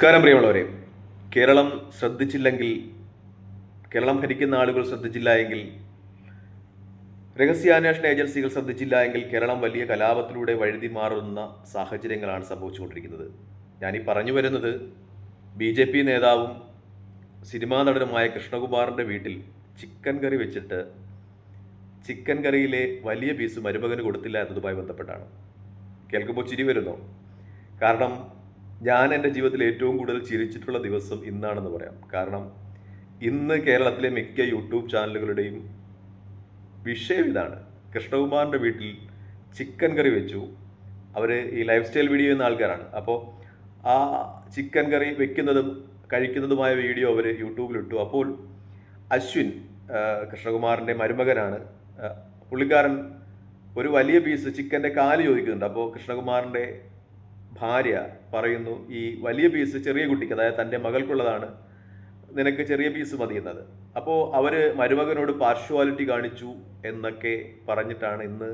നമസ്കാരം പ്രിയമുള്ളവരെ. കേരളം ശ്രദ്ധിച്ചില്ലെങ്കിൽ കേരളം ഭരിക്കുന്ന ആളുകൾ ശ്രദ്ധിച്ചില്ല എങ്കിൽ രഹസ്യാന്വേഷണ ഏജൻസികൾ ശ്രദ്ധിച്ചില്ല എങ്കിൽ കേരളം വലിയ കലാപത്തിലൂടെ വഴുതി മാറുന്ന സാഹചര്യങ്ങളാണ് സംഭവിച്ചുകൊണ്ടിരിക്കുന്നത്. ഞാനീ പറഞ്ഞു വരുന്നത് ബി ജെ പി നേതാവും സിനിമാ നടനുമായ കൃഷ്ണകുമാറിന്റെ വീട്ടിൽ ചിക്കൻ കറി വെച്ചിട്ട് ചിക്കൻ കറിയിലെ വലിയ പീസ് മരുമകന് കൊടുത്തില്ല എന്നതുമായി ബന്ധപ്പെട്ടാണ്. കേൾക്കുമ്പോൾ ചിരി വരുന്നു. കാരണം ഞാൻ എന്റെ ജീവിതത്തിൽ ഏറ്റവും കൂടുതൽ ചിരിച്ചിട്ടുള്ള ദിവസം ഇന്നാണെന്ന് പറയാം. കാരണം ഇന്ന് കേരളത്തിലെ മിക്ക യൂട്യൂബ് ചാനലുകളുടെയും വിഷയം ഇതാണ്. കൃഷ്ണകുമാറിന്റെ വീട്ടിൽ ചിക്കൻ കറി വെച്ചു. അവർ ഈ ലൈഫ് സ്റ്റൈൽ വീഡിയോ ചെയ്യുന്ന ആൾക്കാരാണ്. അപ്പോൾ ആ ചിക്കൻ കറി വെക്കുന്നതും കഴിക്കുന്നതുമായ വീഡിയോ അവർ യൂട്യൂബിലിട്ടു അപ്പോൾ അശ്വിൻ കൃഷ്ണകുമാറിന്റെ മരുമകനാണ്. പുള്ളിക്കാരൻ ഒരു വലിയ പീസ് ചിക്കന്റെ കാൽ ചോദിക്കുന്നുണ്ട്. അപ്പോൾ കൃഷ്ണകുമാറിന്റെ ഭാര്യ പറയുന്നു ഈ വലിയ പീസ് ചെറിയ കുട്ടിക്ക് അതായത് തന്റെ മകൾക്കുള്ളതാണ് നിനക്ക് ചെറിയ പീസ് മതി എന്നത്. അപ്പോൾ അവർ മരുമകനോട് പാർഷ്വാലിറ്റി കാണിച്ചു എന്നൊക്കെ പറഞ്ഞിട്ടാണ് ഇന്ന്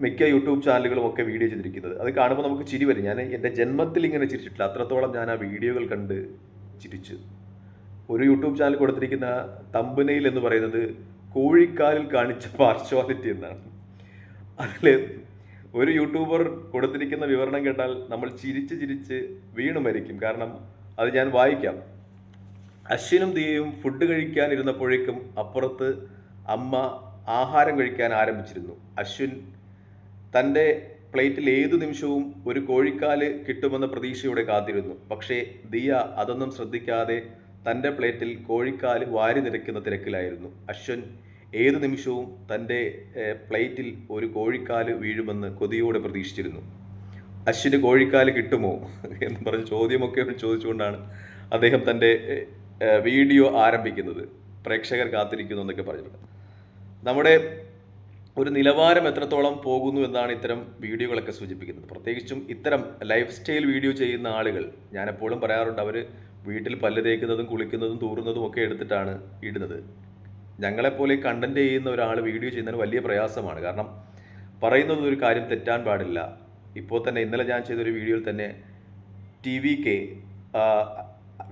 മിക്ക യൂട്യൂബ് ചാനലുകളും ഒക്കെ വീഡിയോ ചെയ്തിരിക്കുന്നത്. അത് കാണുമ്പോൾ നമുക്ക് ചിരി വരും. ഞാൻ എന്റെ ജന്മത്തിൽ ഇങ്ങനെ ചിരിച്ചിട്ടില്ല. അത്രത്തോളം ഞാൻ ആ വീഡിയോകൾ കണ്ട് ചിരിച്ചു. ഒരു യൂട്യൂബ് ചാനൽ കൊടുത്തിരിക്കുന്ന തമ്പനയിൽ എന്ന് പറയുന്നത് കോഴിക്കാലിൽ കാണിച്ച പാർഷ്വാലിറ്റി എന്നാണ്. അതിൽ ഒരു യൂട്യൂബർ കൊടുത്തിരിക്കുന്ന വിവരണം കേട്ടാൽ നമ്മൾ ചിരിച്ച് ചിരിച്ച് വീണു മരിക്കും. കാരണം അത് ഞാൻ വായിക്കാം. അശ്വിനും ദിയയും ഫുഡ് കഴിക്കാൻ ഇരുന്നപ്പോഴേക്കും അപ്പുറത്ത് അമ്മ ആഹാരം കഴിക്കാൻ ആരംഭിച്ചിരുന്നു. അശ്വിൻ തന്റെ പ്ലേറ്റിൽ ഏതു നിമിഷവും ഒരു കോഴിക്കാൽ കിട്ടുമെന്ന പ്രതീക്ഷയോടെ കാത്തിരുന്നു. പക്ഷേ ദിയ അതൊന്നും ശ്രദ്ധിക്കാതെ തന്റെ പ്ലേറ്റിൽ കോഴിക്കാൽ വാരി നിരക്കുന്ന തിരക്കിലായിരുന്നു. അശ്വൻ ഏതു നിമിഷവും തന്റെ പ്ലേറ്റിൽ ഒരു കോഴിക്കാൽ വീഴുമെന്ന് കൊതിയോടെ പ്രതീക്ഷിച്ചിരുന്നു. അശ്വിന് കോഴിക്കാൽ കിട്ടുമോ എന്ന് പറഞ്ഞ ചോദ്യമൊക്കെ ചോദിച്ചുകൊണ്ടാണ് അദ്ദേഹം തന്റെ വീഡിയോ ആരംഭിക്കുന്നത്. പ്രേക്ഷകർ കാത്തിരിക്കുന്നു എന്നൊക്കെ പറഞ്ഞിട്ടുണ്ട്. നമ്മുടെ ഒരു നിലവാരം എത്രത്തോളം പോകുന്നു എന്നാണ് ഇത്തരം വീഡിയോകളൊക്കെ സൂചിപ്പിക്കുന്നത്. പ്രത്യേകിച്ചും ഇത്തരം ലൈഫ് സ്റ്റൈൽ വീഡിയോ ചെയ്യുന്ന ആളുകൾ ഞാനെപ്പോഴും പറയാറുണ്ട് അവർ വീട്ടിൽ പല്ല് തേക്കുന്നതും കുളിക്കുന്നതും തൂറുന്നതും ഒക്കെ എടുത്തിട്ടാണ് ഇടുന്നത്. ഞങ്ങളെപ്പോലെ കണ്ടന്റ് ചെയ്യുന്ന ഒരാൾ വീഡിയോ ചെയ്യുന്നതിന് വലിയ പ്രയാസമാണ്. കാരണം പറയുന്നത് ഒരു കാര്യം തെറ്റാൻ പാടില്ല. ഇപ്പോൾ തന്നെ ഇന്നലെ ഞാൻ ചെയ്തൊരു വീഡിയോയിൽ തന്നെ ടി വി കെ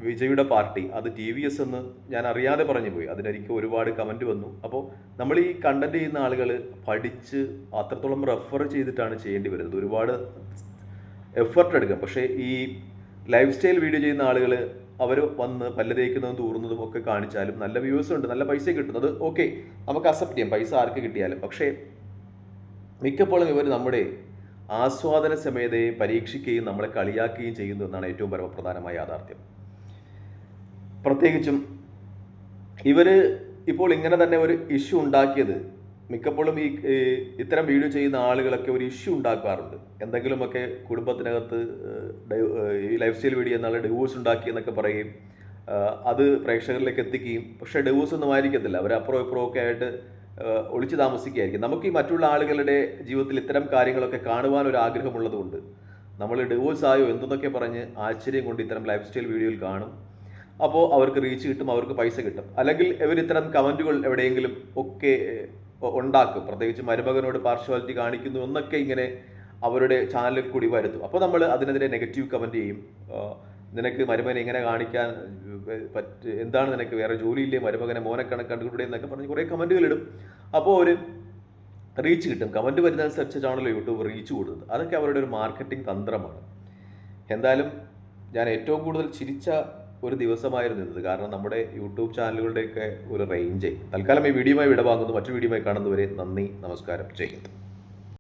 വിജയുടെ പാർട്ടി അത് ടി വി എസ് എന്ന് ഞാൻ അറിയാതെ പറഞ്ഞു പോയി. അതിനെനിക്ക് ഒരുപാട് കമന്റ് വന്നു. അപ്പോൾ നമ്മൾ ഈ കണ്ടന്റ് ചെയ്യുന്ന ആളുകൾ പഠിച്ച് അത്രത്തോളം റെഫർ ചെയ്തിട്ടാണ് ചെയ്യേണ്ടി വരുന്നത്. ഒരുപാട് എഫർട്ട് എടുക്കും. പക്ഷേ ഈ ലൈഫ് സ്റ്റൈൽ വീഡിയോ ചെയ്യുന്ന ആളുകൾ അവർ വന്ന് പല്ല തേക്കുന്നതും തൂറുന്നതും ഒക്കെ കാണിച്ചാലും നല്ല വ്യൂസ് ഉണ്ട് നല്ല പൈസ കിട്ടുന്നത് ഓക്കെ നമുക്ക് അക്സെപ്റ്റ് ചെയ്യാം. പൈസ ആർക്ക് കിട്ടിയാലും. പക്ഷേ മിക്കപ്പോഴും ഇവർ നമ്മുടെ ആസ്വാദന സമയതയെ പരീക്ഷിക്കുകയും നമ്മളെ കളിയാക്കുകയും ചെയ്യുന്നു എന്നാണ് ഏറ്റവും പരമപ്രധാനമായ യാഥാർത്ഥ്യം. പ്രത്യേകിച്ചും ഇവർ ഇപ്പോൾ ഇങ്ങനെ തന്നെ ഒരു ഇഷ്യൂ ഉണ്ടാക്കിയത് മിക്കപ്പോഴും ഈ ഇത്തരം വീഡിയോ ചെയ്യുന്ന ആളുകളൊക്കെ ഒരു ഇഷ്യൂ ഉണ്ടാക്കാറുണ്ട്. എന്തെങ്കിലുമൊക്കെ കുടുംബത്തിനകത്ത് ഈ ലൈഫ് സ്റ്റൈൽ വീഡിയോ എന്നുള്ള ഡിവോഴ്സ് ഉണ്ടാക്കി എന്നൊക്കെ പറയുകയും അത് പ്രേക്ഷകരിലേക്ക് എത്തിക്കുകയും പക്ഷേ ഡിവോഴ്സ് ഒന്നും ആയിരിക്കത്തില്ല. അവർ അപ്പുറം ഇപ്പുറം ഒക്കെ ആയിട്ട് ഒളിച്ച് താമസിക്കുകയായിരിക്കും. നമുക്ക് ഈ മറ്റുള്ള ആളുകളുടെ ജീവിതത്തിൽ ഇത്തരം കാര്യങ്ങളൊക്കെ കാണുവാൻ ഒരു ആഗ്രഹമുള്ളതുകൊണ്ട് നമ്മൾ ഡിവോഴ്സ് ആയോ എന്തെന്നൊക്കെ പറഞ്ഞ് ആശ്ചര്യം കൊണ്ട് ഇത്തരം ലൈഫ് സ്റ്റൈൽ വീഡിയോയിൽ കാണും. അപ്പോൾ അവർക്ക് റീച്ച് കിട്ടും അവർക്ക് പൈസ കിട്ടും. അല്ലെങ്കിൽ ഇവർ ഇത്തരം കമന്റുകൾ എവിടെയെങ്കിലും ഒക്കെ ഉണ്ടാക്കും. പ്രത്യേകിച്ച് മരുമകനോട് പാർഷ്വാലിറ്റി കാണിക്കുന്നു എന്നൊക്കെ ഇങ്ങനെ അവരുടെ ചാനലിൽ കൂടി വരുത്തും. അപ്പോൾ നമ്മൾ അതിനെതിരെ നെഗറ്റീവ് കമന്റ് ചെയ്യും. നിനക്ക് മരുമകനെ ഇങ്ങനെ കാണിക്കാൻ പറ്റ എന്താണ് നിനക്ക് വേറെ ജോലിയില്ലേ? മരുമകനെ മോനെ കണക്കണ്ടുകൂടെ എന്നൊക്കെ പറഞ്ഞ് കുറേ കമന്റുകൾ ഇടും. അപ്പോൾ ഒരു റീച്ച് കിട്ടും. കമന്റ് വരുന്നതനുസരിച്ചാണല്ലോ യൂട്യൂബ് റീച്ച് കൂടുന്നത്. അതൊക്കെ അവരുടെ ഒരു മാർക്കറ്റിംഗ് തന്ത്രമാണ്. എന്തായാലും ഞാൻ ഏറ്റവും കൂടുതൽ ചിരിച്ച ഒരു ദിവസമായിരുന്നു ഇത് കാരണം നമ്മുടെ യൂട്യൂബ് ചാനലുകളുടെയൊക്കെ ഒരു റേഞ്ച് തൽക്കാലം ഈ വീഡിയോയുമായി വിടവാങ്ങുന്നു. മറ്റു വീഡിയോയുമായി കാണുന്നവരെ നന്ദി നമസ്കാരം. ഹിന്ദ്.